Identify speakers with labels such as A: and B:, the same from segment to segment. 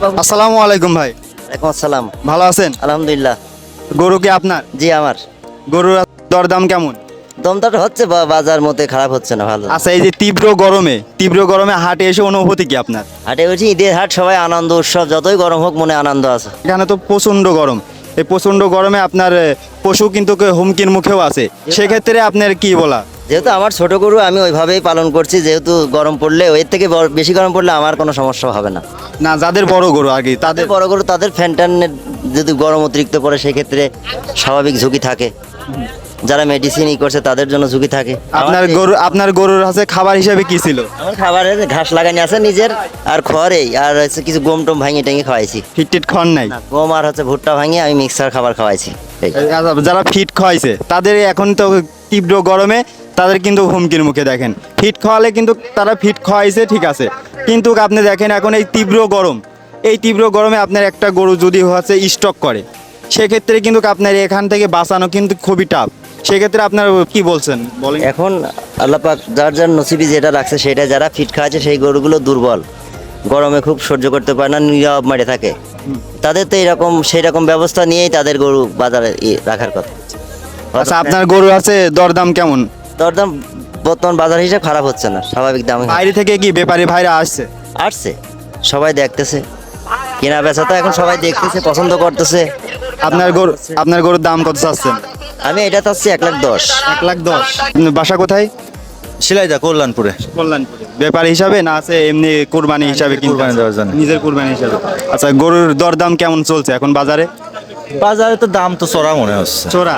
A: আসসালামু আলাইকুম ভাই।
B: ওয়ালাইকুম আসসালাম।
A: ভালো আছেন?
B: আলহামদুলিল্লাহ।
A: গরু কি আপনার?
B: জি আমার।
A: গরুর দরদাম কেমন?
B: দমদাটা হচ্ছে বাজার মতে খারাপ হচ্ছে না ভালো।
A: আচ্ছা এই যে তীব্র গরমে তীব্র গরমে হাটে এসে অনুভূতি কি আপনার?
B: হাটে বলছি ঈদের হাট সবাই আনন্দ উৎসব যতই গরম হোক মনে আনন্দ আছে।
A: এখানে তো প্রচণ্ড গরম। এই প্রচণ্ড গরমে আপনার পশু কিন্তু হুমকির মুখেও আছে। সেক্ষেত্রে আপনার কি বলা?
B: যেহেতু আমার ছোট গরু আমি ওইভাবেই পালন করছি। যেহেতু গরম পড়লে এর থেকে বেশি গরম পড়লে আমার কোনো সমস্যা হবে না।
A: না যাদের বড় গরু আগে তাদের
B: বড় গরু তাদের ফ্যান্টানের যদি গরম অতিরিক্ত পড়ে সেক্ষেত্রে স্বাভাবিক ঝুঁকি থাকে। যারা মেডিসিন ই করছে তাদের জন্য ঝুঁকি থাকে।
A: আপনার গরু আপনার গরুর আছে খাবার হিসাবে কি ছিল?
B: আমার খাবারের ঘাস লাগানি আছে নিজের আর খড়েই আর হচ্ছে কিছু গম টম ভাঙিয়ে টেঙে খাওয়াইছি।
A: ফিট টিট খড়
B: নাই? গম আর হচ্ছে ভুট্টা ভাঙিয়ে আমি মিক্সার খাবার খাওয়াইছি
A: আচ্ছা, যারা ফিট খাওয়াইছে তাদের এখন তো তীব্র গরমে তাদের কিন্তু হুমকির মুখে দেখেন। ফিট খাওয়ালে কিন্তু তারা ফিট খাওয়াইছে ঠিক আছে। কিন্তু আপনি দেখেন এখন এই তীব্র গরম। এই তীব্র গরমে আপনার একটা গরু যদি হচ্ছে স্টক করে সেক্ষেত্রে কিন্তু আপনার এখান থেকে বাঁচানো কিন্তু খুবই টাফ সেক্ষেত্রে আপনার কি বলছেন? বলেন।
B: এখন আল্লাপাক যার যার নসিবি যেটা রাখছে সেটা যারা ফিট খাওয়াচ্ছে সেই গরুগুলো দুর্বল। গরমে খুব সহ্য করতে পারে না নীরব মারে থাকে। তাদের তো এরকম সেই রকম ব্যবস্থা নিয়েই তাদের গরু বাজারে রাখার কথা।
A: আচ্ছা আপনার গরু আছে দরদাম কেমন?
B: দরদাম বর্তমান বাজার হিসেবে খারাপ হচ্ছে না স্বাভাবিক দামে
A: বাইরে থেকে কি ব্যাপারী ভাইরা আসছে?
B: আসছে সবাই দেখতেছে। কেনা বেচা তো এখন সবাই দেখতেছে পছন্দ করতেছে।
A: আপনার গরু আপনার গরুর দাম কত চাচ্ছেন?
B: আমি এটা চাচ্ছি এক লাখ দশ।
A: এক লাখ দশ। বাসা কোথায়?
C: সিলাইদা কল্যাণপুরে।
A: কল্যাণপুরে। ব্যাপার হিসাবে না আছে এমনি কুরবানি হিসাবে কিনতে। নিজের কুরবানি হিসাবে। আচ্ছা গরুর দরদাম কেমন চলছে এখন বাজারে?
C: বাজারে তো দাম তো চড়া মনে হচ্ছে।
A: চোরা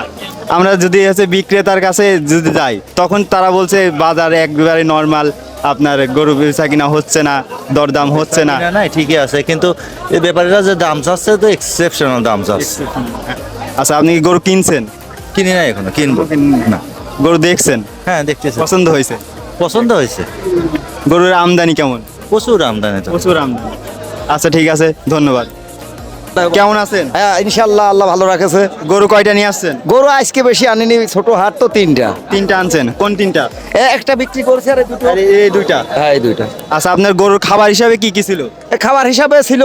A: আমরা যদি হচ্ছে বিক্রেতার কাছে যদি যাই তখন তারা বলছে বাজারে একবারে নর্মাল আপনার গরু বেচা কিনা হচ্ছে না দরদাম হচ্ছে না।
C: না ঠিকই আছে কিন্তু এই ব্যাপারীরা যে দাম চাচ্ছে তো এক্সেপশনাল দাম চাচ্ছে।
A: আচ্ছা আপনি কি গরু কিনছেন?
C: কিনি নাই এখনও কিনবো। না।
A: গরু দেখছেন?
C: হ্যাঁ দেখতেছি।
A: পছন্দ হয়েছে?
C: পছন্দ হয়েছে।
A: গরুর আমদানি কেমন?
C: প্রচুর আমদানি তো।
A: প্রচুর আমদানি। আচ্ছা ঠিক আছে ধন্যবাদ। কেমন আছেন?
D: হ্যাঁ ইনশাল্লাহ আল্লাহ ভালো রাখেছে।
A: গরু কয়টা নিয়ে আসছেন?
D: গরু আজকে বেশি আনিনি ছোট হাট তো তিনটা।
A: তিনটা আনছেন? কোন তিনটা?
D: একটা বিক্রি করছে আর দুটো।
A: এই দুইটা?
D: হ্যাঁ এই দুইটা।
A: আচ্ছা আপনার গরুর খাবার হিসাবে কি কি ছিল?
D: খাবার হিসাবে ছিল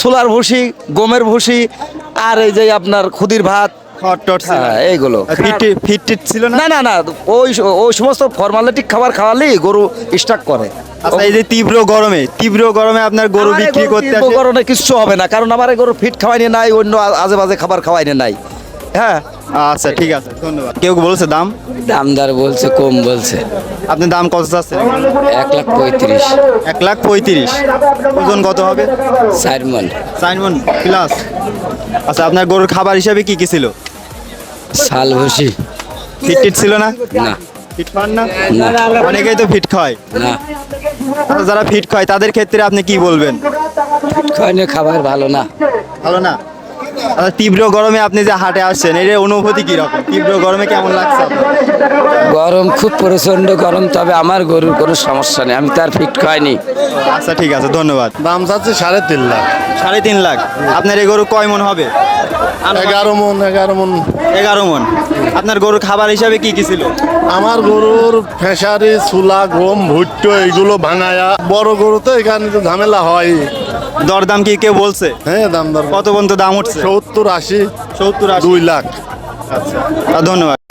D: সোলার ভুসি গমের ভুসি আর এই যে আপনার খুদির ভাত
A: খড়
D: হ্যাঁ এইগুলো।
A: ফিট ফিট ছিল না?
D: না না ওই ওই সমস্ত ফর্মালিটি খাবার খাওয়ালেই গরু স্টাক করে।
A: আচ্ছা এই যে তীব্র গরমে তীব্র গরমে আপনার গরু বিক্রি করতে আসে?
D: গরমে কিচ্ছু হবে না কারণ আমার গরু ফিট খাওয়াইনি নাই অন্য আজে বাজে খাবার খাওয়াইনি নাই। হ্যাঁ?
A: আচ্ছা ঠিক আছে ধন্যবাদ। কেউ বলেছে দাম?
E: দামদার বলছে কম বলছে।
A: আপনি দাম কত চাচ্ছেন?
E: এক লাখ পঁয়ত্রিশ।
A: এক লাখ পঁয়ত্রিশ। ওজন কত হবে?
E: চার মন।
A: চার মন প্লাস আচ্ছা আপনার গরুর খাবার হিসাবে কি কি ছিল?
E: শাল ভুসি
A: ফিট টিট ছিল না?
E: না।
A: ফিট খান না?
E: না।
A: অনেকেই তো ফিট খায়।
E: না।
A: যারা ফিট খায় তাদের ক্ষেত্রে আপনি কি বলবেন?
E: খাওয়ানো খাবার ভালো না।
A: ভালো না? তীব্র গরমে আপনি যে হাটে আসছেন এর অনুভূতি কি রকম? তীব্র গরমে কেমন লাগছে
E: গরম খুব প্রচণ্ড গরম তবে আমার গরুর কোনো সমস্যা নেই আমি তার ফিট খাইনি।
A: আচ্ছা ঠিক আছে ধন্যবাদ।
F: দাম চাচ্ছে সাড়ে তিন লাখ।
A: সাড়ে তিন লাখ। আপনার এই গরু কয় মন হবে?
F: এগারো মন এগারো মন।
A: এগারো মন। আপনার গরুর খাবার হিসাবে কি কি ছিল?
F: আমার গরুর ফেসারি চুলা গম ভুট্টো এইগুলো ভাঙায়া বড় গরু তো এখানে তো ঝামেলা হয়।
A: দরদাম কি কেউ বলছে?
F: হ্যাঁ দাম দর
A: কত পর্যন্ত দাম উঠছে?
F: সত্তর আশি
A: সত্তর আশি।
F: দুই লাখ।
A: আচ্ছা। ধন্যবাদ।